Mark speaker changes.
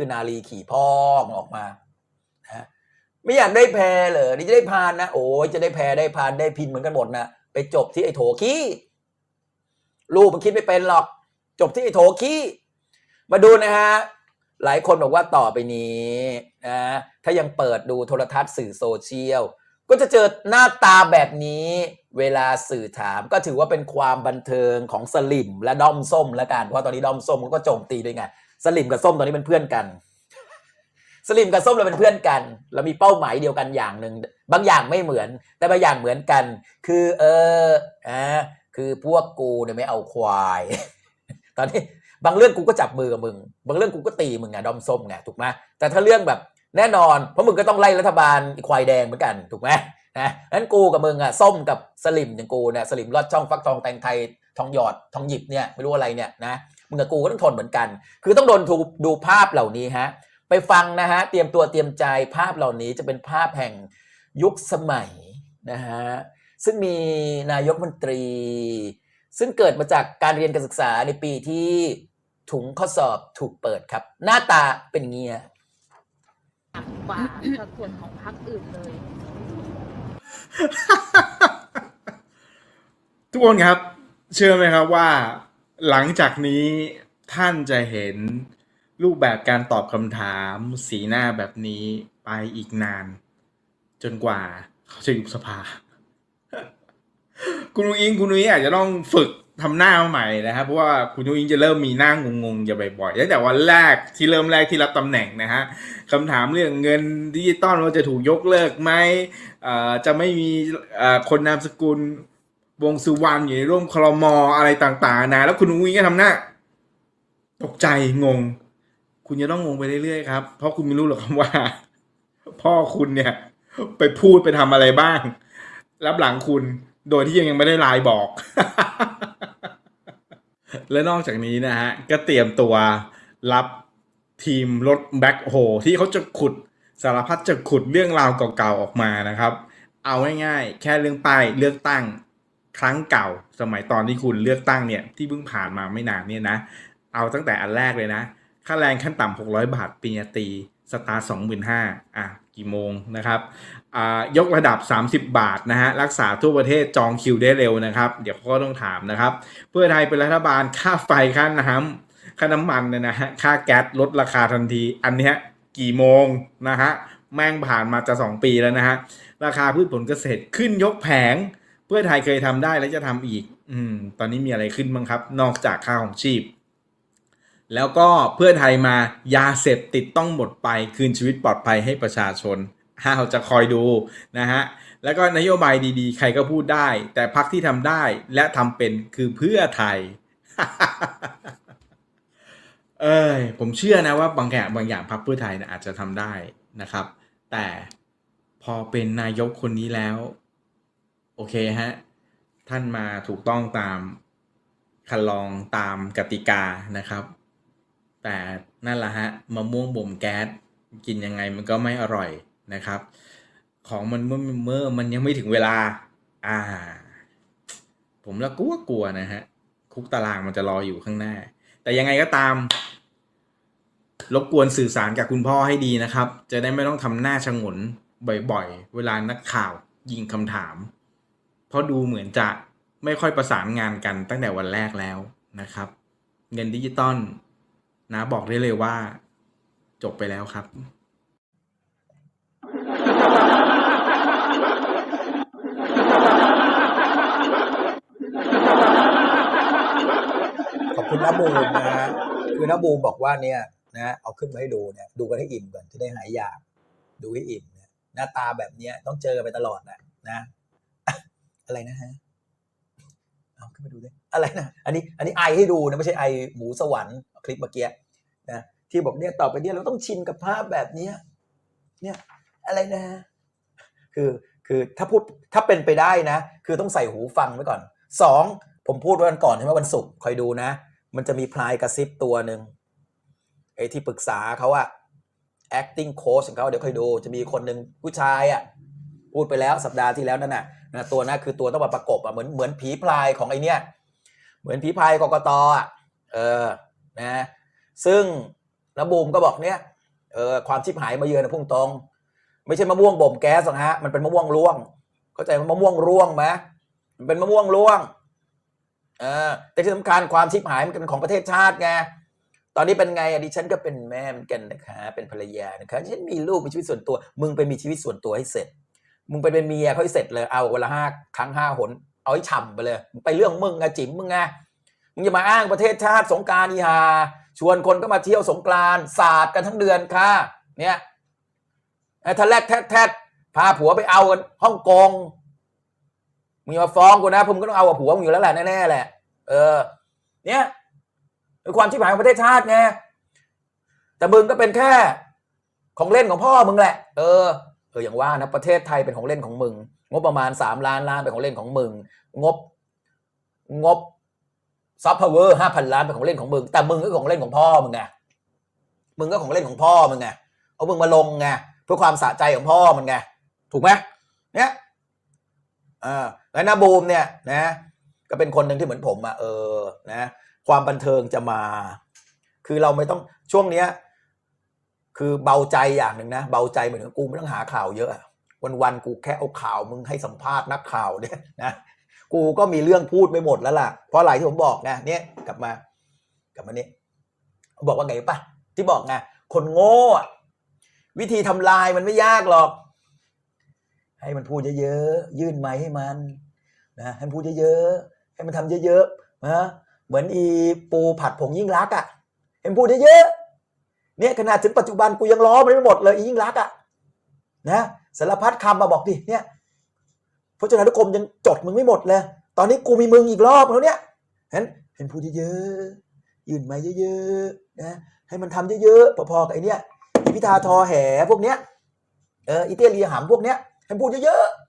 Speaker 1: คือนาลีขี่พองออกมานะไม่อยากได้แพรเหรอนี่จะได้พานนะโอ้ยจะได้แพรได้พานได้พินเหมือนกันหมดนะไปจบที่ไอ้โถขี้ลูกมันคิดไม่เป็นหรอก จบที่ไอ้โถขี้มาดูนะฮะหลายคนบอกว่าต่อไปนี้นะถ้ายังเปิดดูโทรทัศน์สื่อโซเชียลก็จะเจอหน้าตาแบบนี้ เวลาสื่อถามก็ถือว่าเป็นความบันเทิงของสลิมและด้อมส้มละกันเพราะตอนนี้ด้อมส้มเขาก็โจมตีด้วยไง สลิมกับส้มตอนนี้เป็นเพื่อนกัน สลิมกับส้มเราเป็นเพื่อนกันเรามีเป้าหมายเดียวกันอย่างหนึ่งบางอย่างไม่เหมือน แต่บางอย่างเหมือนกัน คือ เอออ่าคือพวกกูเนี่ยไม่เอาควาย ตอนนี้บางเรื่องกูก็จับมือกับมึง บางเรื่องกูก็ตีมึงไงดอมส้มไงถูกไหมแต่ถ้าเรื่องแบบแน่นอน เพราะมึงก็ต้องไล่รัฐบาลอีควายแดงเหมือนกันถูกไหมนะนั้นกูกับมึงอะส้มกับสลิมอย่างกูเนี่ยสลิมลอดช่องฟักทองแตงไทยทองหยอดทองหยิบเนี่ยไม่รู้อะไรเนี่ยนะ มึงกับกูก็ต้องทนเหมือนกัน คือต้องโดนถูกดูภาพเหล่านี้ฮะไปฟังนะฮะเตรียมตัวเตรียมใจภาพเหล่านี้จะเป็นภาพแห่งยุคสมัยนะฮะซึ่งมีนายกรัฐมนตรี ซึ่งเกิดมาจากการเรียนการศึกษาในปีที่ถุงข้อสอบถูกเปิดครับ หน้าตาเป็นอย่างเงี้ย
Speaker 2: กว่าสัดส่วนของพรรคอื่นเลย
Speaker 3: ทุกคนครับ เชื่อไหมครับว่า หลังจากนี้ท่านจะเห็นรูปแบบการตอบคำถาม สีหน้าแบบนี้ไปอีกนาน จนกว่าเขาจะยุบสภา คุณนุ้งอิงคุณนุ้งอิงอาจจะต้องฝึกทำหน้ามาใหม่นะครับเพราะว่าคุณนุ้งอิงจะเริ่มมีหน้างงๆอย่าบ่อยๆตั้งแต่วันแรกที่เริ่มแรกที่รับตำแหน่งนะฮะคำถามเรื่องเงินดิจิตอลว่าจะถูกยกเลิกไหมจะไม่มีคนนามสกุล วงสุวรรณอยู่ในร่วมคลมออะไรต่างๆนะแล้วคุณอุ้งอิงก็ทำหน้าตกใจงง คุณจะต้องงงไปเรื่อยๆครับ เพราะคุณไม่รู้หรอกครับว่า พ่อคุณเนี่ย ไปพูดไปทำอะไรบ้าง รับหลังคุณโดยที่ยังไม่ได้ไลน์บอก และนอกจากนี้นะฮะ ก็เตรียมตัวรับทีมรถแบ็คโฮที่เขาจะขุดสารพัดจะขุดเรื่องราวเก่าๆออกมานะครับ เอาง่ายๆ แค่เรื่องป้ายเลือกตั้ง ครั้งเก่าสมัยตอนที่คุณเลือกตั้งเนี่ยที่เพิ่งผ่านมาไม่นานเนี่ยนะ เอาตั้งแต่อันแรกเลยนะ ค่าแรงขั้นต่ำ600 บาทปริญญาตรีสตาร์สองหมื่นห้าอะกี่โมงนะครับอ่ายกระดับ 30 บาทนะฮะรักษาทั่วประเทศจองคิวได้เร็วนะครับ เดี๋ยวก็ต้องถามนะครับ เพื่อไทยเป็นรัฐบาลค่าไฟค่าน้ำค่าน้ำมันเนี่ยนะฮะค่าแก๊สลดราคาทันที อันนี้กี่โมงนะฮะแม่งผ่านมาจะ 2 ปีแล้วนะฮะราคาพืชผลเกษตรขึ้นยกแผง พื่อไทยเคยทำได้และจะทำอีก อืม ตอนนี้มีอะไรขึ้นบ้างครับ นอกจากค่าของชีพ แล้วก็เพื่อไทยมายาเสพติดต้องหมดไปคืนชีวิตปลอดภัยให้ประชาชนห้าวจะคอยดูนะฮะ แล้วก็นโยบายดีๆ ใครก็พูดได้ แต่พักที่ทำได้และทำเป็นคือเพื่อไทย เอ้ยผมเชื่อนะว่าบางอย่างบางอย่างพรรคเพื่อไทยนะอาจจะทำได้นะครับ แต่พอเป็นนายกคนนี้แล้ว โอเคฮะ ท่านมาถูกต้องตามคันลองตามกติกานะครับ แต่นั่นแหละฮะมะม่วงบ่มแก๊สกินยังไงมันก็ไม่อร่อยนะครับ ของมันเมื่อเมื่อมันยังไม่ถึงเวลา อ่า ผมละกลัวกลัวนะฮะ คุกตารางมันจะรออยู่ข้างหน้า แต่ยังไงก็ตาม รบกวนสื่อสารกับคุณพ่อให้ดีนะครับ จะได้ไม่ต้องทำหน้าชงนบ่อยๆ เวลานักข่าวยิงคำถาม เพราะดูเหมือนจะไม่ค่อยประสานงานกันตั้งแต่วันแรกแล้วนะครับ เงินดิจิตอลนะบอกได้เลยว่า จบไปแล้วครับ
Speaker 1: ขอบคุณน้าบูมนะฮะคือน้าบูมบอกว่าเนี่ยนะเอาขึ้นมาให้ดูเนี่ยดูกันให้อิ่มก่อนจะได้หายอยากดูให้อิ่มเนี่ยหน้าตาแบบเนี้ยต้องเจอกันไปตลอดนะนะ อะไรนะฮะเอาขึ้นมาดูดิอะไรนะอันนี้อันนี้ไอให้ดูนะไม่ใช่ไอหมูสวรรค์คลิปเมื่อกี้นะที่บอกเนี่ยต่อไปเนี่ยเราต้องชินกับภาพแบบเนี้ยเนี่ยอะไรนะฮะคือคือถ้าพูดถ้าเป็นไปได้นะ คือต้องใส่หูฟังไว้ก่อนสองผมพูดวันก่อนใช่ไหมวันศุกร์คอยดูนะ มันจะมีพลายกระซิบตัวหนึ่งไอ้ที่ปรึกษาเขาอะ acting coach ของเขาเดี๋ยวคอยดู จะมีคนหนึ่งผู้ชายอะ พูดไปแล้วสัปดาห์ที่แล้วนั่นน่ะนะตัวนั้นคือตัวต้องมาประกบอะเหมือนเหมือนผีพลายของไอเนี้ยเหมือนผีพลายกกตอะเออนะซึ่งนบูมก็บอกเนี้ยเออความชิบหายมาเยือนนะพุ่งตรง ไม่ใช่มะม่วงบ่มแก๊สหรอกฮะมันเป็นมะม่วงร่วง เข้าใจมะม่วงร่วงไหมมันเป็นมะม่วงร่วงเออแต่ที่สำคัญความชิบหายมันเป็นของประเทศชาติไงตอนนี้เป็นไงอดิฉันก็เป็นแม่เหมือนกันนะคะ เป็นภรรยานะคะฉันมีลูกมีชีวิตส่วนตัว มึงไปมีชีวิตส่วนตัวให้เสร็จ มึงไปเป็นเมียเขาให้เสร็จเลยเอาเวละห้าครั้งห้าหน เอาให้ฉ่ำไปเลยไปเรื่องมึงอะจิ๋มมึงไงมึงจะมาอ้างประเทศชาติสงการอีหาชวนคนก็มาเที่ยวสงกรานสาดกันทั้งเดือนค่ะ เนี่ยไอ้ทะแลกแทดแทดพาผัวไปเอากันฮ่องกงมึงมาฟ้องกูนะผมก็ต้องเอากับผัวมึงอยู่แล้วแหละแน่ๆแหละเออ เนี่ยเป็นความชิบหายของประเทศชาติไงแต่มึงก็เป็นแค่ของเล่นของพ่อมึงแหละ เออ เอออย่างว่านะประเทศไทยเป็นของเล่นของมึง งบประมาณสามล้านล้านเป็นของเล่นของมึง งบงบซับพาวเวอร์ห้าพันล้านเป็นของเล่นของมึง แต่มึงก็ของเล่นของพ่อมึงไงมึงก็ของเล่นของพ่อมึงไงเอามึงมาลงไงเพื่อความสะใจของพ่อมึงไงถูกไหมเนี่ยอ่าแล้วนาบูมเนี่ยนะ ก็เป็นคนหนึ่งที่เหมือนผมอะเออนะ ความบันเทิงจะมา คือเราไม่ต้องช่วงเนี้ย คือเบาใจอย่างหนึ่งนะ เบาใจเหมือนกูไม่ต้องหาข่าวเยอะอะวันๆกูแค่เอาข่าวมึงให้สัมภาษณ์นักข่าวเนี่ยนะกูก็มีเรื่องพูดไม่หมดแล้วล่ะ เพราะอะไรที่ผมบอกไงเนี่ยกลับมากลับมานี่บอกว่าไงปะที่บอกไงคนโง่อวิธีทำลายมันไม่ยากหรอก ให้มันพูดเยอะๆยื่นไม้ให้มันนะให้มันพูดเยอะๆให้มันทำเยอะๆนะเหมือนอีปูผัดผงยิ่งรักษณ์อะให้มันพูดเยอะๆ เนี่ยขนาดถึงปัจจุบันกูยังล้อมันไม่หมดเลยอียิ่งรักอะนะสารพัดคำมาบอกดิเนี่ยพระเจนานุกรมยังจดมึงไม่หมดเลย ตอนนี้กูมีมึงอีกรอบแล้วเนี่ยเห็นเห็นพูดเยอะๆยื่นม้เยอะๆนะให้มันทำเยอะๆพอๆกับไอเนี้ยอีพิธาทอแห่พวกเนี้ยเอออีเตียเรียหามพวกเนี้ยให้มันพูดเยอะๆ